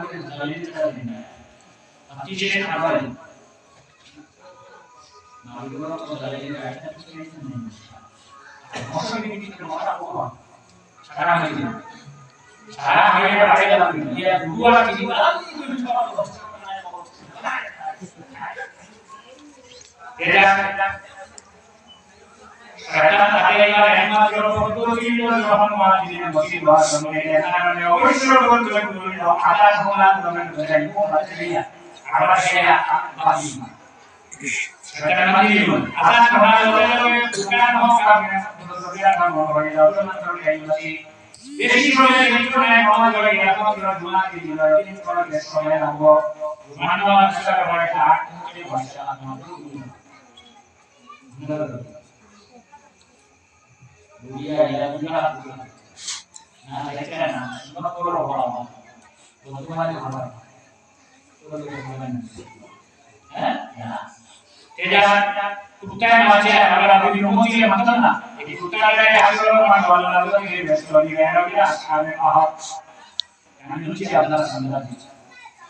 করে জ্বালিয়ে দিতে না আপনি যে খাবারেন না এটা itu orang masih di masjid luar kemudian anak orang orang tuan tuan itu ada sekolah tuan tuan itu masih dia apa saya masih kadang masih itu ada sekolah tuan bukan mau kami betul-betul kan mau orang itu tuan tuan kayak masih বেশি করে একটু নাই মামা জলে এখন তোরা দুনা কি দিল এই করে দেশ করে নামবো মানব আসলে বড় একটা আট থেকে ভাষা আমাদের Jangan Kita di atas.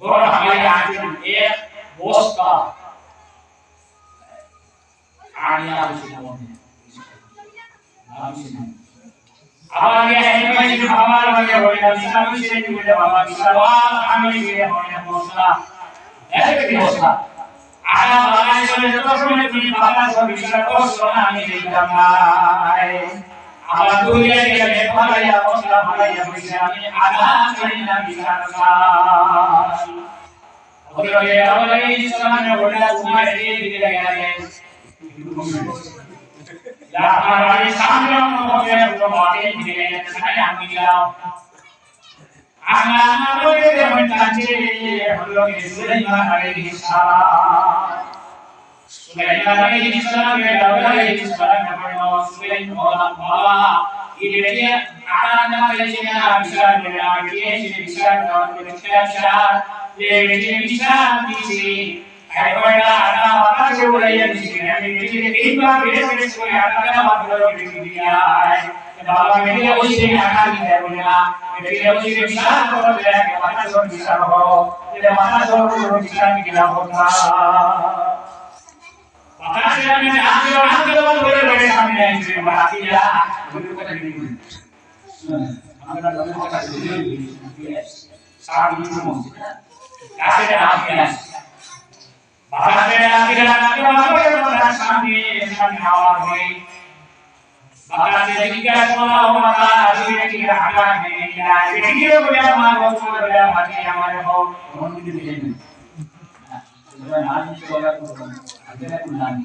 और हमारे यहाँ एक बोस का आने आवश्यक है नाम से नहीं হেমাই যে বাবার আগে হয়ে গেল ইসলাম ছেড়ে দিলে বাবা ইসলাম আমি গিয়ে হয়ে বসলা এক কি বসলা আগা বাগানে চলে যত সময় তুমি বাবা সব ইসলাম করছ না আমি দেখলাম না আমার দুনিয়া গেলে ভালাইয়া বসলা ভালাইয়া বসে আমি আগা করি না ইসলাম ওরে ওরে ইসলামে বলে তোমার এই দিকে গেলে Ya hari sampai mau ya belum ada ini saya ambil. Anak boleh mencaci belum Sulaiman alaihi salam. Sulaiman alaihi salam ya alaihi salam nama Sulaiman Allah. Ini dia anak nama dia bisa dia dia bisa dan bisa dia bere ni ya baba mere oi se ana ni de bola mere oi se bisa ko de ke mata so bisa ho de mata so ko bisa ni kila ho ta mata se ni ni age age ba bere bere samne ai se ma ki ya bere ko ni ni আমরা বলে কথা সারা দিন মধ্যে কাছে না Bahkan akhirnya nanti malam kami kami awal mulai. Bahkan ketika semua umat akhirnya kita akan ya kita boleh malu boleh mati yang mana mau mohon dibeli. Sebenarnya nanti sekolah tu akhirnya pulang.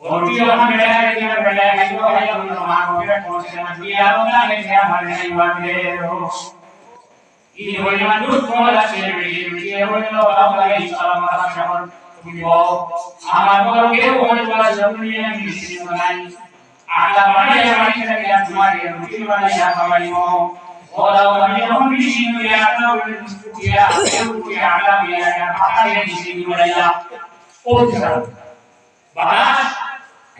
Porque yo no me voy a decir la verdad, que yo voy a un romano, que como se llama, y a una que se llama el bandero. Y voy a mandar como la serie, y voy a lo vamos a ir a la mala mejor. আমার বলকে বলবা জমিয়ে মিশি নাই আলা বাড়িয়া বাড়িয়া গিয়া তোমার রুটি বানাইয়া খাওয়াইমো ওলা বাড়িয়া মিশি গিয়া আলা গিয়া গিয়া আলা গিয়া ভাতা গিয়া মিশি গিয়া ও বাস এমন বেশি হলো বেশি আমার গরুকে বেশি সাই বুকারি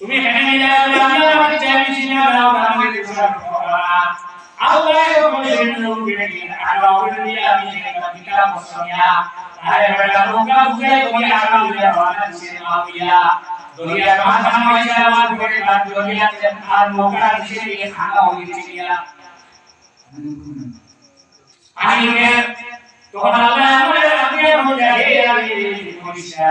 তুমি এখানে যাও আমি আমার চাইছি না দাও আমাকে কিছু আল্লাহ বলে লোক বেড়ে আল্লাহ বলে আমি এটা বিকা বসিয়া আরে বেটা লোকা বুঝাই তুমি আগা বুঝা বানা দিছে মাবিয়া দুনিয়া মাথা মাইয়া আমার করে কাট দুনিয়া আর লোকা দিছে এই খানা হই দিছে আমি তখন আল্লাহ আমাদের আমি হয়ে যায় আমি মনীষা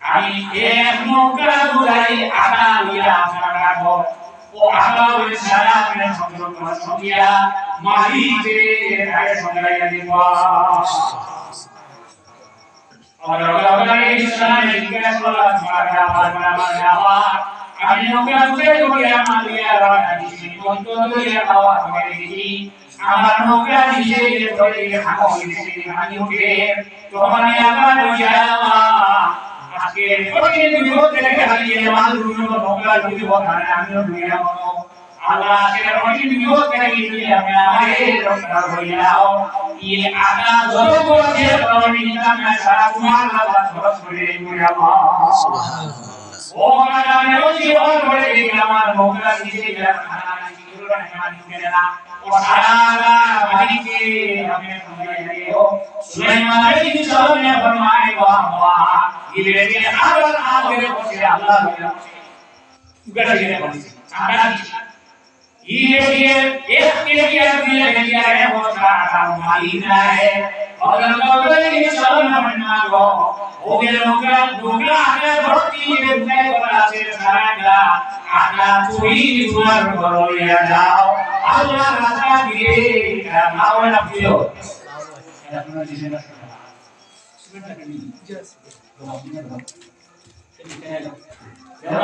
আমি এক নৌকা দুলাই আমি আমার দিছি আমার আমি আমার আজকে হারিয়ে মনো আল্লাহ সেটা কঠিন বিপদ धीरे धीरे एक के लिए धीरे धीरे है होता हमारी ना है और लोग ये चलन बनना हो हो गए लोग डोगरा आगे भक्ति के उपाय बड़ा से सारा आगा कोई दुआर करो या जाओ अल्लाह राजा दिए नाव ना पियो अपना जिसे ना सुनता नहीं जस्ट तो अपने बात चलिए चलो